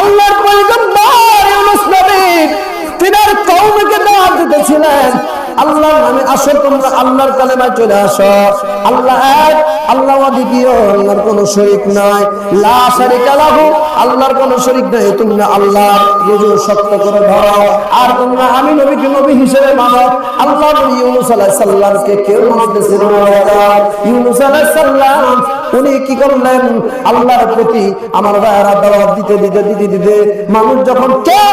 আল্লাহর পয়গম্বর ইউনূস নবী, তিনার কওমকে দাওয়াত দিতেছিলেন। আল্লাহ নামে আসো, তোমরা আল্লাহর আল্লাহ আল্লাহ দ্বিতীয় আল্লাহর নাই। লাহু আল্লাহর কোন শরীক নাই তোমরা আল্লাহ রুজু সত্য করে ধরো। আর তোমরা আমি নবীকে নবী হিসেবে মানো। আল্লাহ নবী ইউনূস আলাইহিস সালামকে কেউ মানতেছিল না। ইউনূস আলাইহিস সালাম, উনি কি করলেন? আল্লাহর প্রতি আমার ভাইয়েরা দাওয়াত দিতে দিতে দিতে দিতে মানুষ যখন কেউ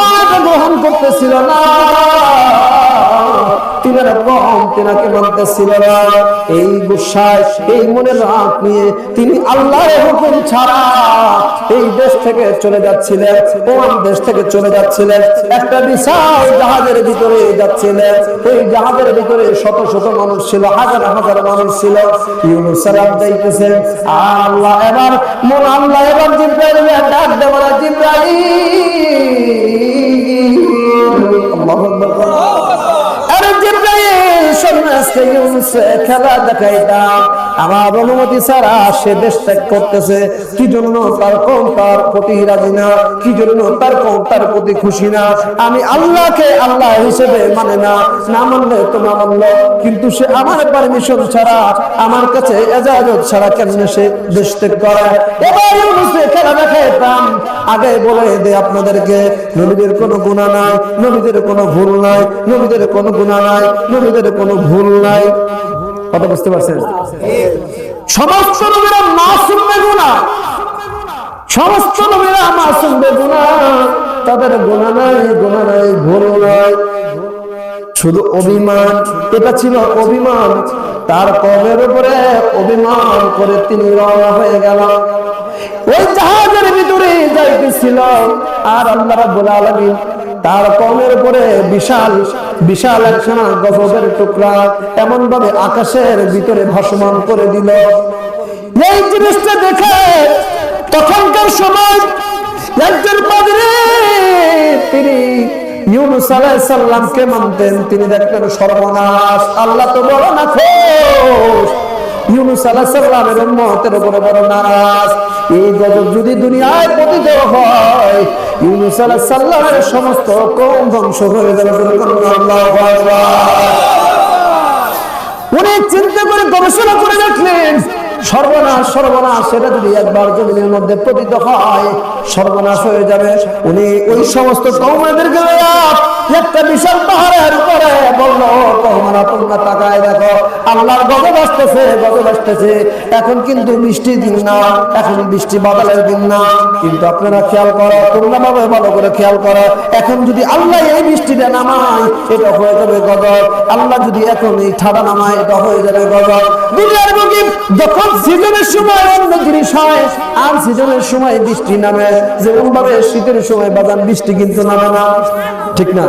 গ্রহণ করতেছিল না কম মানতেছিল না। এই গুসায়, এই রাগ নিয়ে তিনি আল্লাহর হুকুম ছাড়া এই দেশ থেকে চলে যাচ্ছিলেন দেশ থেকে চলে যাচ্ছিলেন, একটা বিশাল জাহাজের ভিতরে যাচ্ছিলেন। জাহাজের ভিতরে শত শত মানুষ ছিল, হাজার হাজার মানুষ ছিল। ইউনুস সালাম আল্লাহ এবার, মন আল্লাহ এবার জিব্রাইল ডাক দেওয়া জিব্রাইল! আল্লাহু আকবার। জিব্রাইল আজকে ইউনুস খেলা দেখাইতাম। আমার অনুমতি ছাড়া সে দেশ ত্যাগ করতেছে। কি জন্য তার কম তার প্রতি রাজি না? কি জন্য তার কম তার প্রতি খুশি না? আমি আল্লাহকে আল্লাহ হিসেবে মানে না না মানলে তো না মানলো। কিন্তু সে আমার পারমিশন ছাড়া, আমার কাছে এজাজত ছাড়া কেমনে সে দেশ ত্যাগ করে? এবার খেলা দেখাইতাম আগে বলে দে আপনাদেরকে, নবীদের কোনো গুণা নাই, নবীদের কোনো ভুল নাই, নবীদের কোনো গুণা নাই, নবীদের কোনো ভুল নাই। কথা বুঝতে পারছেন? সমস্ত নবীরা মাসুম বেগুনা। সমস্ত নবীরা মাসুম বেগুনা। তাদের গুণা নাই গুণা নাই ভুল নাই। শুধু অভিমান, এটা ছিল অভিমান। তার কমের উপরে অভিমান করে তিনি রওনা হয়ে গেল। ওই জাহাজের ভিতরে যাইতেছিল। আর আল্লাহ রাব্বুল আলামিন তার কমের উপরে বিশাল বিশাল একখানা গজবের টুকরা এমন ভাবে আকাশের ভিতরে ভাসমান করে দিল। এই জিনিসটা দেখে তখনকার সময় একজন পাদ্রী, তিনি ইউনুস আলাইহিস সালামকে মানতেন। তিনি দেখতেন সর্বনাশ, আল্লাহ তো বড় না খোশ ইউনুস উম্মতের উপরে বড় নারাজ। এই গজব যদি দুনিয়ায় পতিত হয়, ইউনুস সালামের সমস্ত কম ধ্বংস হয়ে যাবে চিন্তা করে গবেষণা করে দেখলেন, সর্বনাশ সর্বনাশ, সেটা যদি একবার জমিনের মধ্যে পতিত হয়, সর্বনাশ হয়ে যাবে। উনি ওই সমস্ত কৌমাদেরকে একটা বিশাল পাহাড়ের উপরে কৌমারা, তোমরা তাকায় দেখো, আল্লাহর গজব আসতেছে গজব আসতেছে। এখন কিন্তু বৃষ্টির দিন না, এখন বৃষ্টি বাদলের দিন না। কিন্তু আপনারা খেয়াল করো, তোমরা ভাবে ভালো করে খেয়াল করো, এখন যদি আল্লাহ এই বৃষ্টিটা নামায়, এটা হয়ে যাবে গজব। আল্লাহ যদি এখন এই ঠাডা নামায়, এটা হয়ে যাবে গজব। দুনিয়ার যখন সিজনের শীতের সময় বৃষ্টি কিন্তু নামে না। ঠিক না?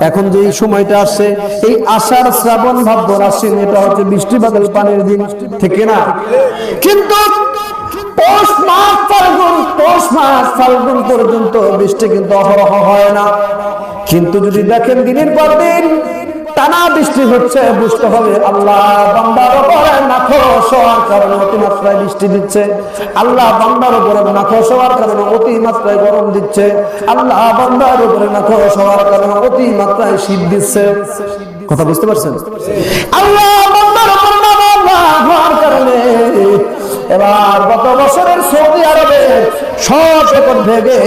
এখন যে সময়টা আসছে, এই আষাঢ় শ্রাবণ আশ্বিন, এটা হচ্ছে বৃষ্টি বাদল পানির দিন। ঠিক না? কিন্তু বৃষ্টি কিন্তু অহরহ হয় না। কিন্তু যদি দেখেন দিনের পর দিন টানা বৃষ্টি হচ্ছে, বুঝতে হবে আল্লাহ বান্দার উপরে নাখোশ হওয়ার কারণে অতিমাত্রায় বৃষ্টি দিচ্ছে। আল্লাহ বান্দার উপরে নাখোশ হওয়ার কারণে অতিমাত্রায় গরম দিচ্ছে। আল্লাহ বান্দার উপরে নাখোশ হওয়ার কারণে অতিমাত্রায় শীত দিচ্ছে। কথা বুঝতে পারছেন? আল্লাহ বান্দার উপর হওয়ার কারণে এবার গত বছরের সৌদি আরবে সব রেকর্ড ভেঙে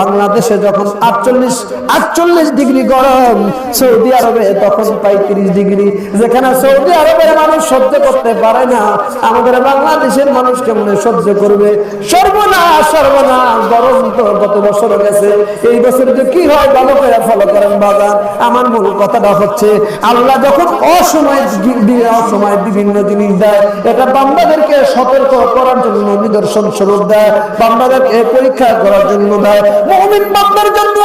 বাংলাদেশে যখন আটচল্লিশ আটচল্লিশ ডিগ্রি গরম, সৌদি আরবে তখন পঁয়ত্রিশ ডিগ্রি। যেখানে সৌদি আরবের মানুষ সহ্য করতে পারে না, আমাদের বাংলাদেশের মানুষ কেমন সহ্য করবে? সর্বনাশ সর্বনাশ, গরম তো গত বছর গেছে এই বছর যে কি হয় ভালো করে ফলো করেন বাজার। আমার মূল কথাটা হচ্ছে, আল্লাহ যখন অসময় অসময় বিভিন্ন জিনিস দেয়, এটা বান্দাদেরকে সতর্ক করার জন্য নিদর্শন স্বরূপ দেয়, বান্দাদেরকে পরীক্ষা করার জন্য দেয়। মুমিন বান্দার জন্য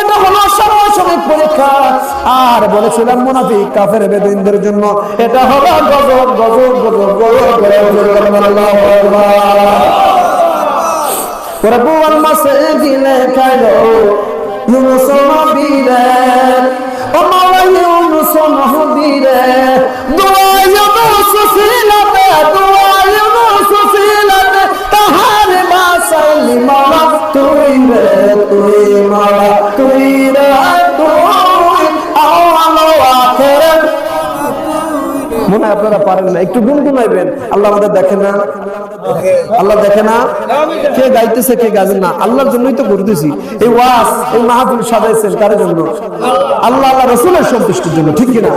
আর বলেছিলাম মুনাফিক, কাফের বেদিনদের জন্য এটা হলো গজব গজব গজব গজব গজব আল্লাহু আকবার নবীরে, ও মাওলা ইউনুস তুই মারা তুই মনে হয় আপনারা পারেন না, একটু গুনগুনাইবেন আল্লাহ আমাদের দেখে না। আল্লাহ দেখে না। কে গাইতেছে, কে গাইবেন না, আল্লাহর জন্যই তো করতেছি এই ওয়াস এই মাহফিল সাজাইছেন কারের জন্য? আল্লাহ আল্লাহ রসুলের সন্তুষ্টির জন্য, ঠিক কিনা?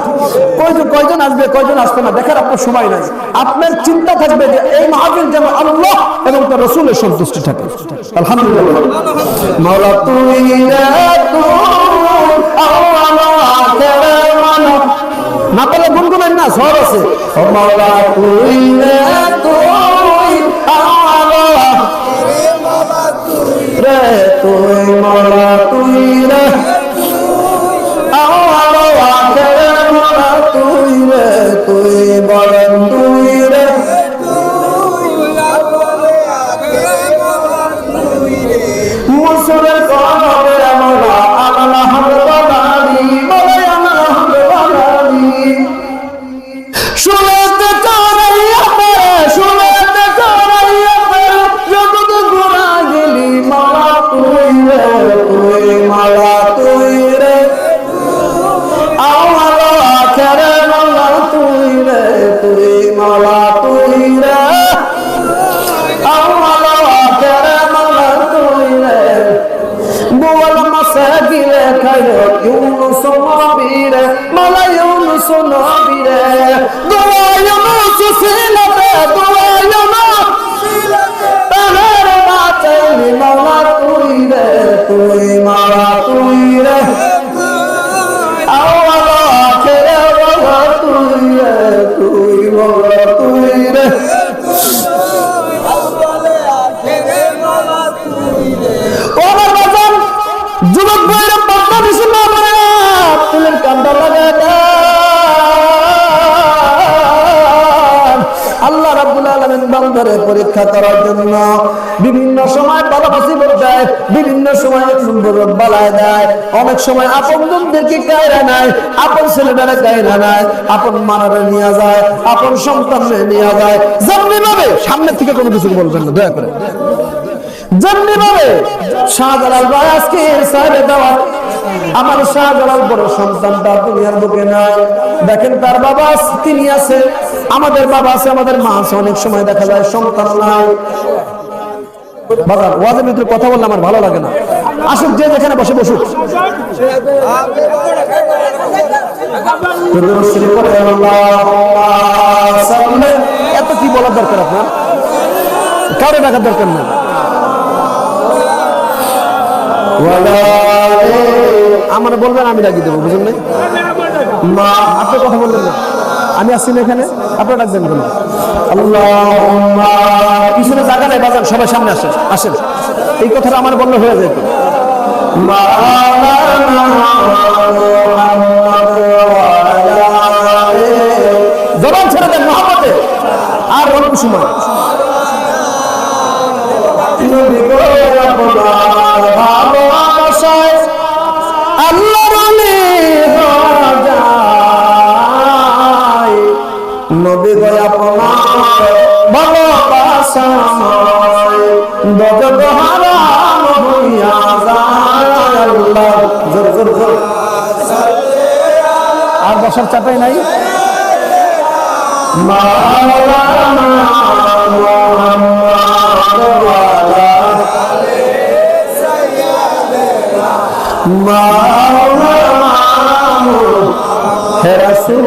কয়জন কয়জন আসবে কয়জন আসবে না? দেখার আপনার সময় নাই। আপনার চিন্তা থাকবে যে এই মাহফিল যেন আল্লাহ এবং তার রসুলের সন্তুষ্টি থাকে। আলহামদুলিল্লাহ। মাওলা তুই না পেলে গুনগুনেন না সব আছে। মাওলা তুই রে তুই মাওলা তুই বান্দারে পরীক্ষা করার জন্য। বিভিন্ন সময় ভালোবাসি দেয়, বিভিন্ন সময় সুন্দর বালায় দেয়। অনেক সময় আপন জনদেরকে কায়রা নাই আপন ছেলেটারে কায়রা নাই আপন মানারে নিয়ে যায়, আপন সন্তানরে নিয়ে যায়। যেমনি ভাবে সামনে থেকে কোনো কিছু বলবেন না, দয়া করে। যেমনি ভাবে শাহজালাল ভাই আজকে সাহেবে দেওয়া। আমার শাহজালাল বড় সন্তানটা দুনিয়ার বুকে নাই। দেখেন তার বাবা তিনি আছে। আমাদের বাবা আছে, আমাদের মা আছে, অনেক সময় দেখা যায় সন্তান নাই। বাবা ওয়াজের ভিতরে কথা বললে আমার ভালো লাগে না। আসুক, যে যেখানে বসে বসুক। এত কি বলার দরকার আপনার? কারও টাকার দরকার নেই। আমার বলবেন, আমি ডাকি দেবো, বুঝলেন আপনি কথা বললেন না। আমি আসছি না এখানে, আপনার ডাকবেন কেন? পিছনে জায়গা নেই, বাজান, সবাই সামনে আসেন আসেন। এই কথাটা আমার বললে হয়ে যেত। জবান ছেড়ে দেন মহাপতে আর অল্প সময়। নবী নবী গো আপনার ভালোবাসায় দজগ হারাম হইয়া যায় আল্লাহ জোর জোর জোর। আর বসার চাপাই নাই মাওলানা হে রাসূল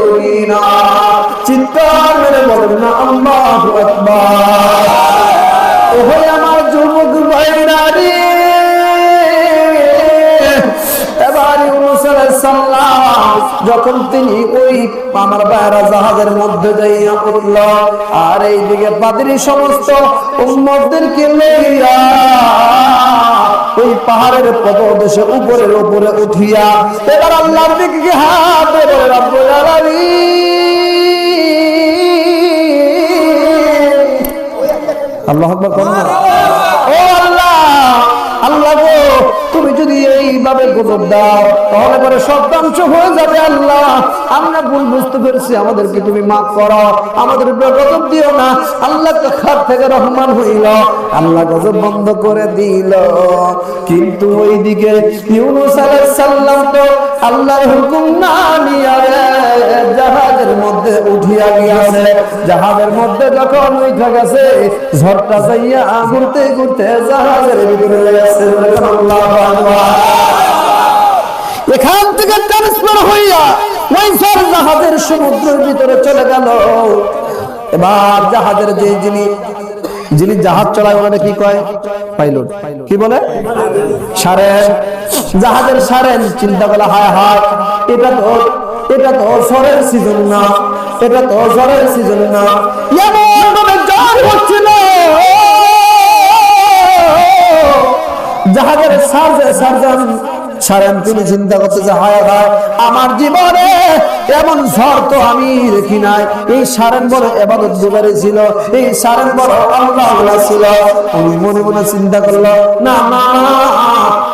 বলেন, না আকবার। ওহে আমার যুবক ভাইরা রে যখন তিনি ওই আমার বাইরা জাহাজের মধ্যে যাইয়া পড়ল আর এইদিকে পাদ্রী সমস্ত উম্মতদেরকে লইয়া ওই পাহাড়ের পদদেশে উপরের উপরে উঠিয়া, এবার আল্লাহর দিকে হাত আলামিন। আল্লাহ আকবার করুন না। ও আল্লাহ আল্লাহ গো, তুমি যদি এইভাবে গজব দাও, তাহলে পরে সব ধ্বংস হয়ে যাবে আল্লাহ। আমরা ভুল বুঝতে পেরেছি, আমাদেরকে তুমি মাফ করো, আমাদের উপরে গজব দিও না। আল্লাহ তো খাত থেকে রহমান হইল, আল্লাহ গজব বন্ধ করে দিল। কিন্তু ওইদিকে ইউনুস আলাইহিস সালাম তো আল্লাহর হুকুম না নিয়ে জাহাজের মধ্যে উঠিয়া গিয়াছে। জাহাজের মধ্যে যখন উঠা গেছে, ঝড়টা যাইয়া ঘুরতে ঘুরতে জাহাজের ভিতরে গেছে। এখান থেকে ট্রান্সফার হইয়া ওই ঝড় জাহাজের সমুদ্রের ভিতরে চলে গেল। এবার জাহাজের যে যিনি যিনি জাহাজ চলায়, ওনারা কি কয়? পাইলট। কি বলে? সারেন। জাহাজের সারেন, চিন্তা করলে, হায় হায়, এটা তো এটা তো ঝড়ের সিজন না। এটা তো ঝড়ের সিজন না। এমন ভাবে জ্বর হচ্ছিল। জাহাজের সার্জে সার্জন সারেন তিনি চিন্তা করতেছে, হায় হায়, আমার জীবনে এমন ঝড় তো আমি দেখি নাই। এই সারেন বড় এবাদত গুজারি ছিল, এই সারেন বড় আল্লাহ ছিল। আমি মনে মনে চিন্তা করল না না,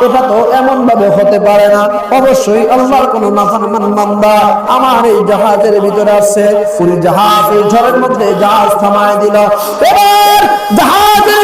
এটা তো এমন ভাবে হতে পারে না। অবশ্যই আল্লাহর কোন নাফরমান বান্দা আমার এই জাহাজের ভিতরে আছে। উনি জাহাজ এই ঝড়ের মধ্যে জাহাজ থামায় দিল। এবার জাহাজের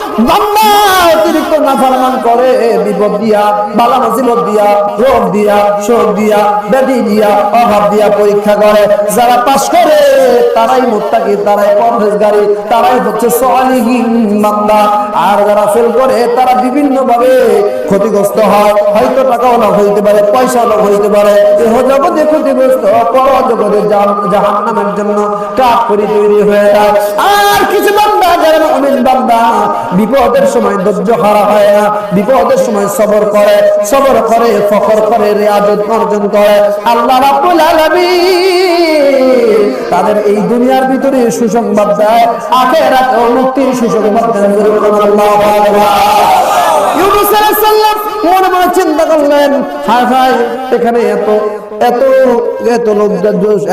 পরীক্ষা করে। যারা পাশ করে, তারাই তারাই তারাই হচ্ছে আর যারা ফেল করে, তারা বিভিন্ন ভাবে ক্ষতিগ্রস্ত হয়। হয়তো টাকা লাভ হইতে পারে পয়সা লাভ হইতে পারে। জগতে ক্ষতিগ্রস্ত জগতে জাহান নামের জন্য করি তৈরি হয়ে যায়। আর কিছু বান্দা, যারা বিপদের সময় ধৈর্য হারা হয় না। বিপদের সময় সবর করে। সবর করে, ফখর করে, রিয়াজত অর্জন করে। আল্লাহ তাদের এই দুনিয়ার ভিতরে সুসংবাদ দেয়। আখেরাতে মুক্তির সুসংবাদ সালাম মনে মনে চিন্তা করলেন, হায় হায়, এখানে এত এত এত লোক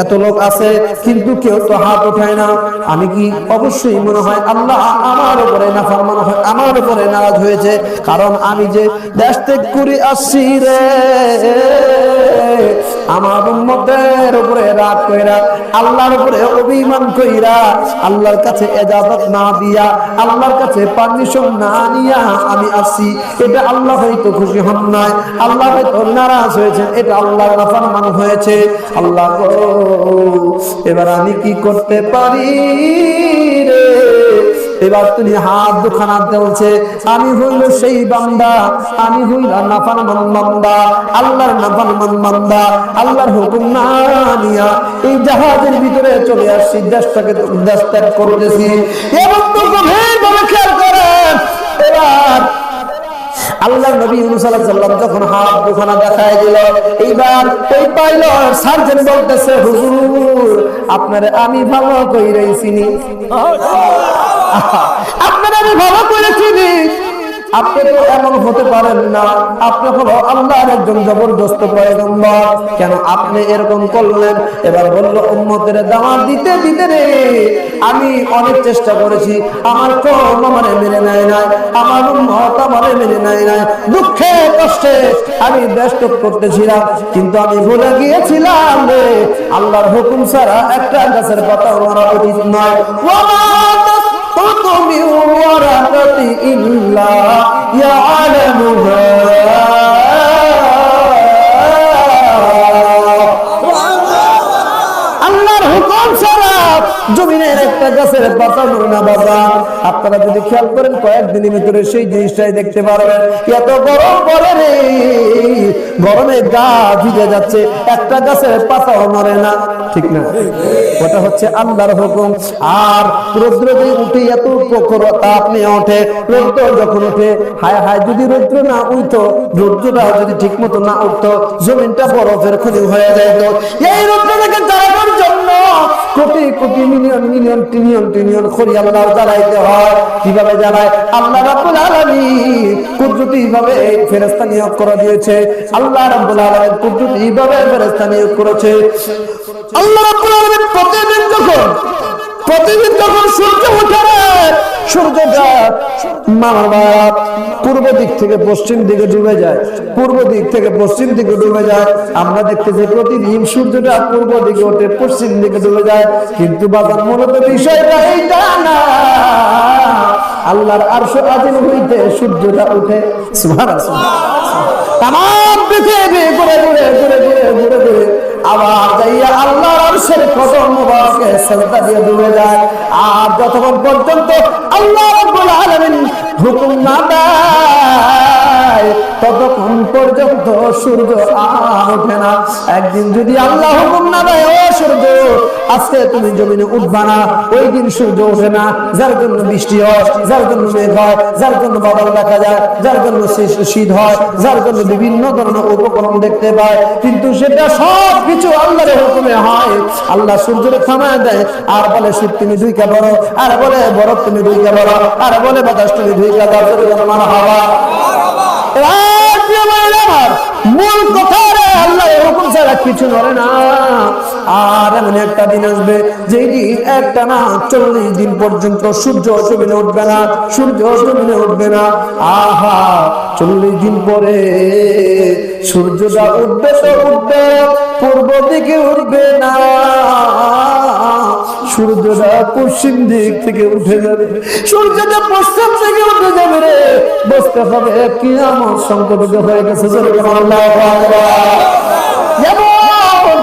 এত লোক আছে, কিন্তু কেউ তো হাত ওঠায় না। আমি কি অবশ্যই মনে হয় আল্লাহ আমার উপরে না মনে হয়, আমার উপরে নারাজ হয়েছে? কারণ আমি যে দেশ ত্যাগ করে আসছি রে। আমার উম্মতের উপরে রাগ কইরা, আল্লাহর উপরে অভিমান কইরা, আল্লাহর কাছে এজাজত না দিয়া, আল্লাহর কাছে পারমিশন না নিয়া আমি আসি এটা আল্লাহ হয়তো খুশি হন নাই, আল্লাহ হয়তো নারাজ হয়েছে এটা হয়েছে। আল্লাহ এবার আমি কি করতে পারি? এবার তুমি হাত দুখানা দেলছে আমি হইল সেই বান্দা, আমি হইল নাফারমান বান্দা, আল্লাহর নাফারমান বান্দা, আল্লাহর হুকুম না নিয়া এই জাহাজের ভিতরে চলে আসছি, দেশটাকে দেশ ত্যাগ করতেছি। এবং তো গভীর ভাবে খেয়াল করেন। এবার আল্লাহ নবী ইউনুস আলাইহিস যখন হাত দুখানা দেখায় দিল, এইবার ওই পাইলট সার্জন বলতেছে, হুজুর, আপনারে আমি ভালো কইরাই চিনি। আপনারা আমি ভালো করে চিনি। আপনি তো এমন হতে পারেন না। আপনি হলো আল্লাহর একজন জবরদস্ত পয়গম্বর। কেন আপনি এরকম করলেন? এবার বলল, উম্মতের দাওয়াত দিতে দিতে রে। আমি অনেক চেষ্টা করেছি। আমার কম আমারে মেনে নেয় নাই। আমার উম্মত আমারে মেনে নেয় নাই। দুঃখে, কষ্টে আমি ব্যস্ত করতেছিলাম। কিন্তু আমি ভুলে গিয়েছিলাম রে। আল্লাহর হুকুম ছাড়া একটা গাছের পাতা মারা উচিত নয়। খেয়াল করেন কয়েকদিনের ভিতরে সেই জিনিসটাই দেখতে পারবেন। এত গরম পড়ে রে। গরমে গা ভিজে যাচ্ছে। একটা গাছের পাতাও নড়ে না। ঠিক না? ওটা হচ্ছে আল্লাহর হুকুম। আর রৌদ্র দিয়ে উঠে এত প্রখর তাপ নিয়ে ওঠে। রৌদ্র যখন উঠে হায় হায় যদি রৌদ্র না উঠতো, রৌদ্রটা যদি ঠিক মতো না উঠতো, জমিনটা বরফের খনি হয়ে যেত এই রৌদ্রটাকে জ্বালানোর জন্য? Crore crore million million trillion trillion খড়ি আল্লাহ জ্বালাইতে হয়। কীভাবে জ্বালায়? আল্লাহ রাব্বুল আলামিন কুদরতি ভাবে এই ফেরেশতা নিয়োগ করে দিয়েছে। আল্লাহ রাব্বুল আলামিন কুদরতি ভাবে ফেরেশতা নিয়োগ করেছে। আল্লাহ রাব্বুল আলামিন প্রতিদিন যখন প্রতিদিন যখন সূর্য ওঠে পশ্চিম দিকে যায় আমরা দেখতেছি প্রতিদিন সূর্যটা পূর্ব দিকে ওঠে, পশ্চিম দিকে ডুবে যায়। কিন্তু বাজার মূলত বিষয়টা এইটা না। আল্লাহর হইতে সূর্যটা উঠে সুবহানাল্লাহ। তাম পৃথিবী ঘুরে ঘুরে ঘুরে ঘুরে ঘুরে ঘুরে। আবার যাইয়া আল্লাহর আরশের কদম মুবারকে সেজদা দিয়ে যায়। আর যতক্ষণ পর্যন্ত আল্লাহ রাব্বুল আলামিন হুকুম না দেয়, ততক্ষণ পর্যন্ত সূর্য আর ওঠে না। একদিন যদি আল্লাহ হুকুম না দেয়, ও সূর্য, আজকে তুমি জমিনে উঠবা না, ওই দিন সূর্য ওঠে না। যার জন্য বৃষ্টি হয়, যার জন্য মেঘ হয়, যার জন্য বাদল দেখা যায়, যার জন্য শীত হয়, যার জন্য বিভিন্ন ধরনের উপকরণ দেখতে পায়। কিন্তু সেটা সব কিছু আল্লাহর হুকুমে হয়। আল্লাহ সূর্যের থামায় দেয়, আর বলে শীত তুমি দুইকা বড়, আর বলে বরফ তুমি দুইকা বড়, আর বলে বাতাস তুমি দুইকা দাও মার হাওয়া মূল কথা রে আল্লাহ এরকম ছাড়া কিছু না। আর এমন একটা দিন আসবে যেই দিন একটা না চল্লিশ দিন পর্যন্ত সূর্য জমিনে উঠবে না, সূর্য জমিনে উঠবে না। আহা, চল্লিশ দিন পরে সূর্যটা উঠবে তো উঠবে, পূর্ব দিকে উঠবে না। সূর্যটা পশ্চিম দিক থেকে উঠে যাবে। সূর্যটা পশ্চিম থেকে উঠে যাবে রে। বসতে হবে কি আমার সংকট হয়ে গেছে? যেরকম আল্লাহ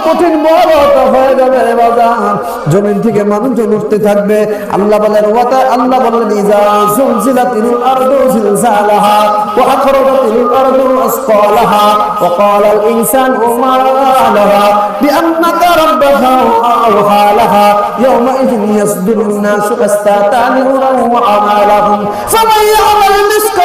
কঠিন বড়টা হয়ে যাবে রে বাজার জমিন থেকে মানুষজন উঠতে থাকবে আল্লাহ বলেন ওয়াতা আল্লাহ বলেন ইজা জুলজিলাতিল আরদু জিলজালাহা ওয়া আখরাজাতিল আরদু আসqalaha ওয়া ক্বালা আল ইনসানু মা লাহা বিআন্নাকা রাব্বাহা আওহা লাহা ইয়াওমাইযিন ইয়াসদুরু الناس أشتاتا ليروا أعمالهم فمن يعمل مثقال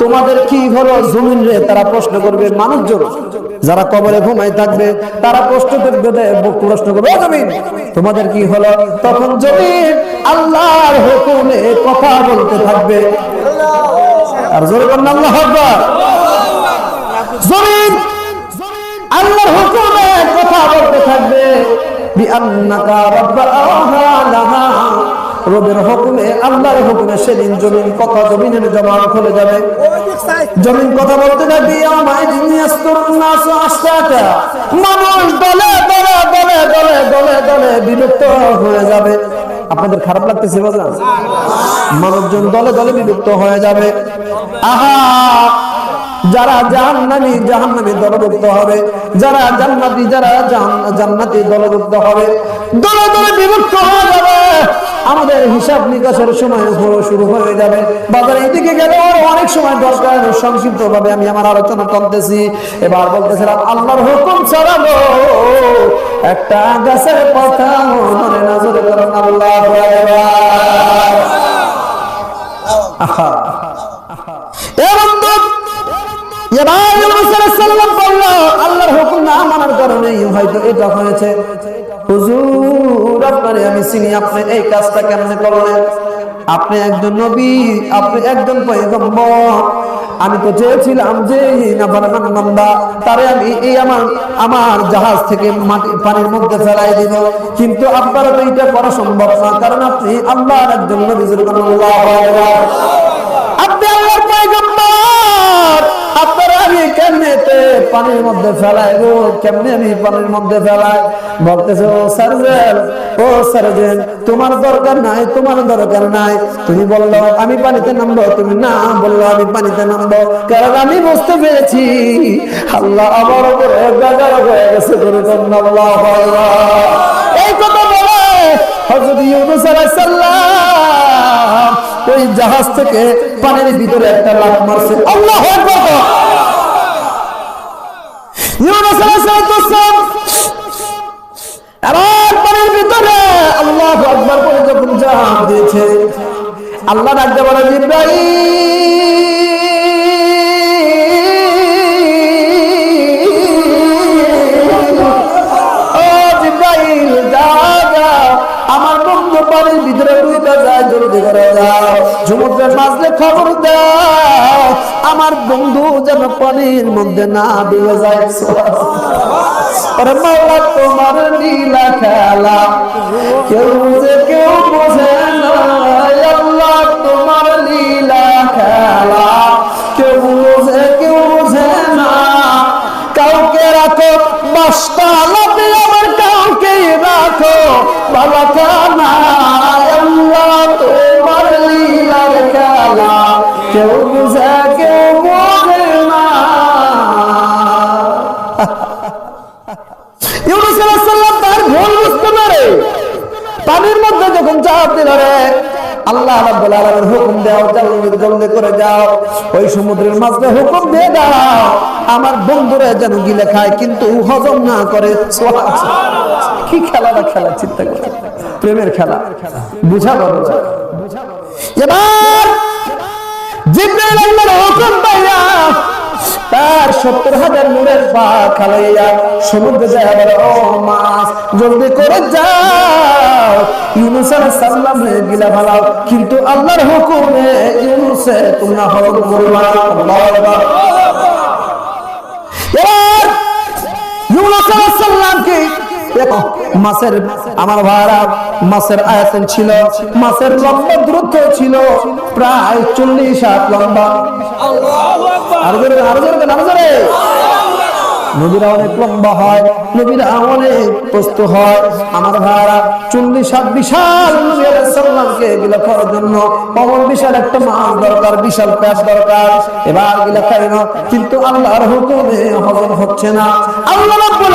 তোমাদের কি হলো জমিন রে? তারা প্রশ্ন করবে, মানুষজন, যারা কবরে ঘুমাই থাকবে, তারা প্রশ্ন করবে প্রশ্ন করবে জমিন, তোমাদের কি হলো? তখন জমিন আল্লাহর হুকুমে কথা বলতে থাকবে। আর জোরে আল্লাহ জমিন, আল্লাহর হুকুমে কথা বলতে থাকবে। বিআন্নাকা লাহা। রবের হুকুমে, আল্লাহর হুকুমে সেদিন জমিন কথা জমিনের জমা খুলে যাবে। জমিন কথা বলতে আশতাতা। মানুষ দলে দলে দলে দলে দলে দলে বিলুপ্ত হয়ে যাবে। আপনাদের খারাপ লাগতেছে বাজান মানুষজন দলে দলে বিলুপ্ত হয়ে যাবে। আহা! যারা জাহান্নামি, জাহান্নামী দলভুক্ত হবে। যারা জান্নাতি যারা জান্নাতি দলভুক্ত হবে। দলে দলে বিভক্ত হয়ে যাবে। আমাদের হিসাব নিকাশের সময় শুরু হয়ে যাবে। বাজারে এদিকে গেলে আর অনেক সময় দরকার। সংক্ষিপ্ত ভাবে আমি আমার আলোচনা টানতেছি এবার বলতেছিলাম, আল্লাহর হুকুম ছাড়াবো একটা গাছের কথা নজরে করেন আল্লাহ আল্লাহর হুকুম না মানার কারণে হয়তো এটা হয়েছে। হুজুর আপনারে আমি চিনি, আপনি এই কাজটা করলেন? আপনি একজন নবী, আপনি একজন আমি তো চেয়েছিলাম যে তারে আমি এই আমার আমার জাহাজ থেকে মাটি, পানির মধ্যে ফেলাই দিব। কিন্তু আপনার তো এটা করা সম্ভব না, কারণ আপনি আল্লাহর একজন নবী আপনি আল্লাহর আপনি কেমনে তে পানির মধ্যে ফেলায় গো? কেমনে আমি পানির মধ্যে ফেলাই? বলতেছে, ও সার্জেন ও সার্জেন, তোমার দরকার নাই, তোমার দরকার নাই। তুমি বলল, আমি পানিতে নামবো? তুমি, না। বলল, আমি পানিতে নামবো। কারণ আমি বুঝতে পেরেছি, আল্লাহ আমার উপরে গাজার হয়ে গেছে আল্লাহ এই কথা বলে হযরত ইউনূস আলাইহিস সালাম ওই জাহাজ থেকে পানির ভিতরে একটা লাফ মারছে। আল্লাহু আকবার। ইউনূস আলাইহিস সালাম। এবার পানির ভিতরে আল্লাহু আকবার বলে আমার বন্ধু পানির ভিতরে ডুবে যায়, জলদি করে যাও খবর আমার বন্ধু যেন পানির মধ্যে না ডুবে যায়। তোমার নীলা খেলা। কেউ যে কেউ ওই সমুদ্রের মাঝে হুকুম দিয়ে দাও। আমার বন্ধুরা যেন গিলে খায়, কিন্তু হজম না করে কি খেলাটা খেলা, চিন্তা করে। প্রেমের খেলা। বুঝা বাবা এবার তার সত্তর হাজার নূরের পা খালাইয়া সমুদ্রে যায় আবার, ও মাছ, জলদি করে যাও ভালাও কিন্তু আল্লাহর হুকুমে তোমরা হরণ করবা আল্লাহু আমার ভাড়া মাছের আয়তন ছিল, মাছের লম্বা দূরত্ব ছিল, প্রায় চল্লিশ হাত লম্বা। আরও নদীরা অনেক লম্বা হয় নদীরা অনেক প্রস্ত হয়। আমার ভাড়া চল্লিশ হাত বিশাল নবী গিলা খাওয়ার জন্য অমন বিশাল একটা মাছ দরকার, বিশাল পেট দরকার। এবার গিলা খাই না, কিন্তু আল্লাহর হুকুমে হজম হচ্ছে না। আল্লাহ রাব্বুল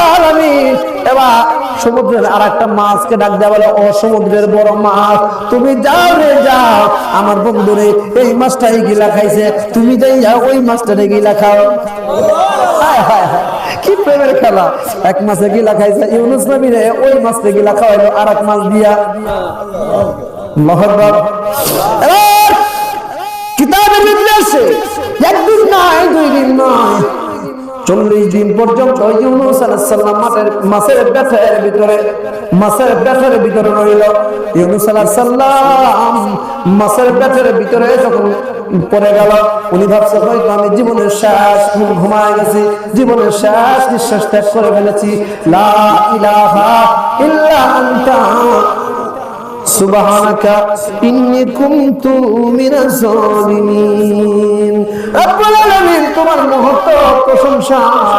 এবার সমুদ্রের আর একটা মাছকে ডাক দেওয়া বলে, ও সমুদ্রের বড় মাছ, তুমি যাও রে, যাও। আমার বন্ধুরে, এই মাছটাই গিলা খাইছে। তুমি যাই যাও ওই মাছটারে গিলা খাও। হায় হায় হায়। কি প্রেমের খেলা? এক মাসে গিলা খাইছে ইউনুস নবী রে, ওই মাছটা গিলা খাওয়াইলো আর এক মাছ দিয়া। মহব্বত এবার কিতাবে নির্দেশে একদিন নয় দুই দিন নয় চল্লিশ দিন পর্যন্ত ইউনুস আলাইহিস সালাম মাছের পেটের ভিতরে, মাছের পেটের ভিতরে রইল। ইউনুস আলাইহিস সালাম মাছের পেটের ভিতরে যখন পড়ে গেল, উনি ভাবছে, হয়তো আমি জীবনের ঘুম ঘুমায় গেছি, জীবনের শেষ নিঃশ্বাস ত্যাগ করে ফেলেছি। লা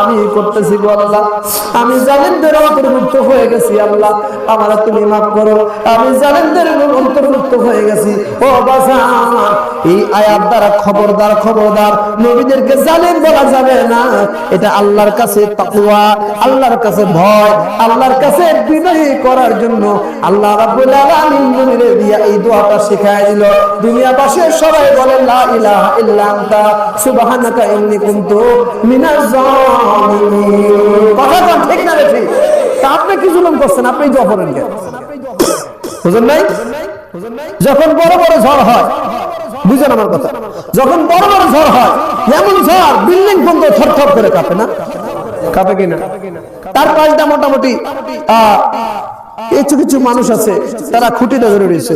আমি করতেছি অন্তর্ভুক্ত হয়ে গেছি আল্লাহ। আমার তুমি মাফ করো। আমি জালিমদের অন্তর্ভুক্ত হয়ে গেছি। ও বাজান এই আয়াত দ্বারা খবরদার খবরদার। নবীদেরকে জালিম বলা যাবে না। এটা আল্লাহর কাছে আল্লাহর কাছে ভয়, আল্লাহর কাছে বিনয়ী করার জন্য। আল্লাহ রাব্বুল আলামিন যখন বড় বড় ঝড় হয় বুঝেন আমার কথা যখন বড় বড় ঝড় হয় এমন ঝড় বিল্ডিং করে কাঁপে না? কাঁপে কিনা তার পাশটা মোটামুটি আহ, কিছু কিছু মানুষ আছে, তারা খুঁটিতে ধরে রয়েছে।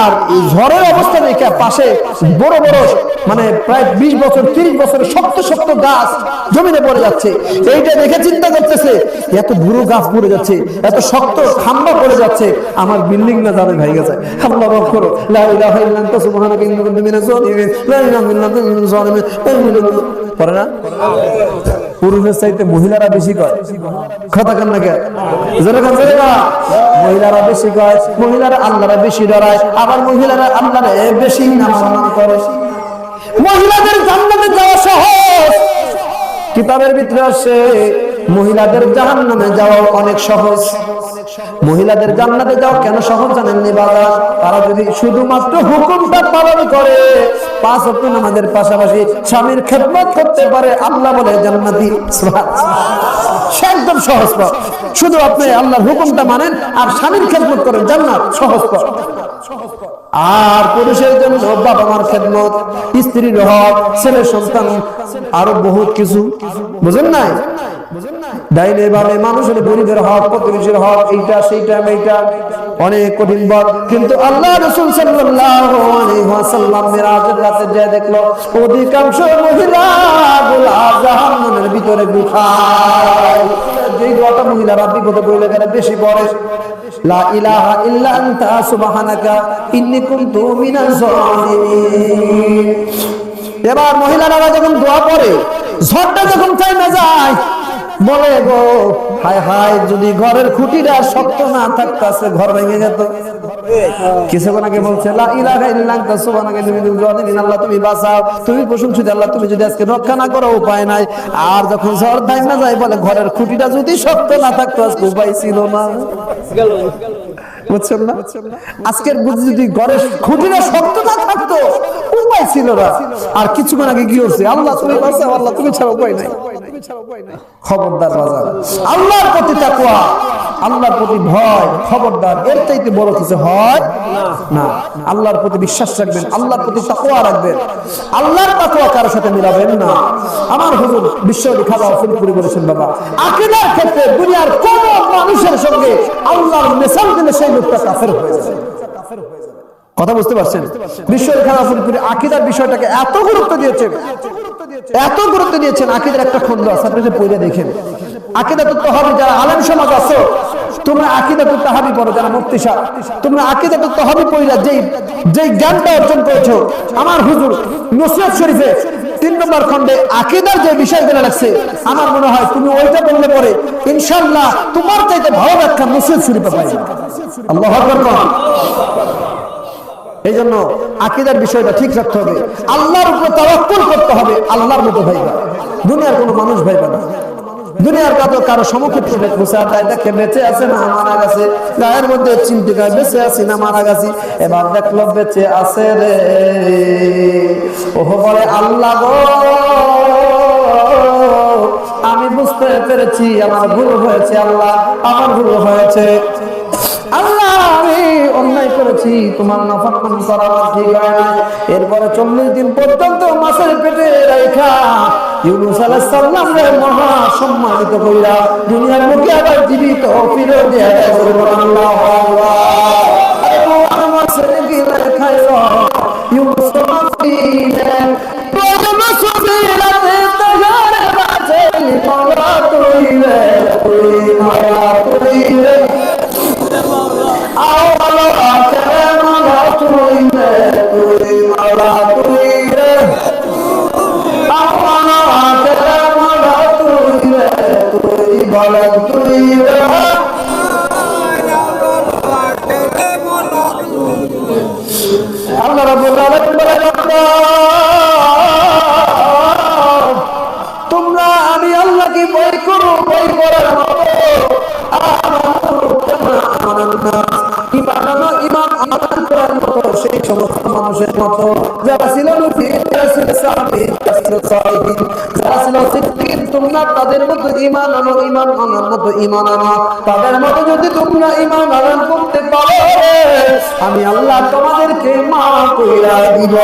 আর ঝড়ের অবস্থা দেখে পাশে বড় বড় মানে প্রায় বিশ বছর, তিরিশ বছরের শক্ত শক্ত গাছ জমিনে পড়ে যাচ্ছে। এইটা দেখে চিন্তা করতেছে, এত বুড়ো গাছ পড়ে যাচ্ছে, এত শক্ত খাম্বা পড়ে যাচ্ছে। আমার বিল্ডিং না যাবে ভাই গেছে। আল্লাহ মাফ করো। পড়ে না? পুরুষের চাইতে মহিলারা বেশি কয়? কথা কান না কান। মহিলারা বেশি কয়, মহিলারা আল্লাহরা বেশি ডরায়, আবার মহিলারা আল্লাহরে বেশি করে। মহিলাদের জান্নাতে যাওয়া সহজ। কিতাবের ভিতরে আসে, মহিলাদের জাহান্নামে যাওয়া অনেক সহজ। মহিলাদের জান্নাতে যাওয়া কেন সহজ জানেননি বাবা? তারা যদি শুধুমাত্র হুকুমটা পালন করে, পাঁচ ওয়াক্ত নামাজের পাশাপাশি স্বামীর খেদমত করতে পারে, আল্লাহ বলে জান্নাতি। একদম সহজ পথ। শুধু আপনি আল্লাহর হুকুমটা মানেন আর স্বামীর খেদমত করেন, জান্নাত সহজ পথ। আর পুরুষের জন্য বাবা মার খেদমত, স্ত্রীর হক ছেলের সন্তান, আরও বহুত কিছু। বুঝেন নাই? ডাইনে বামে যে দেখল মহিলারা বিপদে পড়লে বেশি পড়ে লা ইলাহা ইল্লা আনতা, সুবহানাকা, ইন্নী কুনতু এবার মহিলারা যখন দোয়া করে ঝড়টা যখন চাই না যায় বলে গো, হায় হায়, যদি ঘরের খুঁটিটা শক্ত না থাকতাছে, ঘর ভেঙে যেত। তুমি আল্লাহ তুমি যদি আজকে না উপায় আর যখন ঝড় ধাই না যায়, বলে, ঘরের খুঁটিটা যদি শক্ত না থাকতো, আজকে উপায় ছিল না। বুঝছেন না? আজকের বুঝি যদি ঘরের খুঁটিটা শক্ত না থাকতো, উপায় ছিল না। আর কিছুক্ষণ আগে কি হচ্ছে আল্লাহ তুমি বাঁচাও, আল্লাহ তুমি ছাড়া উপায় নাই। খবরদার বাজার আল্লাহর প্রতি তাকওয়া, আল্লাহর প্রতি ভয়, খবরদার, এর চাইতে বড় কিছু হয় না। আল্লাহর প্রতি বিশ্বাস রাখবেন, আল্লাহর প্রতি তাকওয়া রাখবেন। আল্লাহর তাকওয়া কারোর সাথে মিলাবেন না। আমার হুজুর, বিশ্ব খাওয়া ফুলপুরি বলেছেন, বাবা, আকীদার ক্ষেত্রে দুনিয়ার কোন মানুষের সঙ্গে আল্লাহর মেসাল দিলে সেই লোকটা কাফের হয়ে যাবে। কথা বুঝতে পারছেন? বিশ্বের খেলা ফুলপুরি আকিদার বিষয়টাকে এত গুরুত্ব দিয়েছেন, এত গুরুত্ব দিয়েছেন, আকিদার একটা খন্ড আছে, আপনি পড়ে দেখেন। আকিদা তো তহাবি, যারা আলেম সমাজ আছো, তোমরা আকিদা তো তাহাবি পড়ো, যারা মুক্তি সাহ। তোমরা আকিদা তো তহাবি পড়িলা, যেই যেই জ্ঞানটা অর্জন করেছ, আমার হুজুর নসিরত শরীফে তিন নম্বর খন্ডে আকিদার যে বিষয়গুলো লাগছে, আমার মনে হয় তুমি ওইটা বললে পরে ইনশাল্লাহ তোমার চাইতে ভালো ব্যাখ্যা নসিরত শরীফে পাই। আল্লাহ এই জন্য আকিদার বিষয়টা ঠিক রাখতে হবে। আল্লাহর উপরে তাওয়াক্কুল করতে হবে, আল্লাহর মতো ভাইবা। দুনিয়ার কোনো মানুষ ভাইবা না। দুনিয়ার কারও বেঁচে আছে না মারা গেছে? গায়ের মধ্যে বেঁচে আছি না মারা গেছি? এবার দেখল বেঁচে আছে রে। ওহ বলে, আল্লাহ আমি বুঝতে পেরেছি, আমার ভুল হয়েছে আল্লাহ, আমার ভুল হয়েছে। অন্যায় করেছি, তোমার নাফরমান করা ঠিক হয় না। এরপরে চল্লিশ দিন পর্যন্ত মাছের পেটে রেখা ইউনুস আলাইহিস সালাম রে মহা সম্মানিত কইরা দুনিয়ার মুখে আবার জীবিত ফিরে দিয়ে আল্লাহ আল্লাহ আরে মাছের গিলে খাইলো ইউনুস বাজে মাওলা তুই রে তুই মায়া তোমরা তাদের মতো ইমান আনো ইমান আনার মতো ইমান আনো। তাদের মতো যদি তোমরা ইমান আনার করতে পারো, আমি আল্লাহ তোমাদেরকে মা কইরা দিব।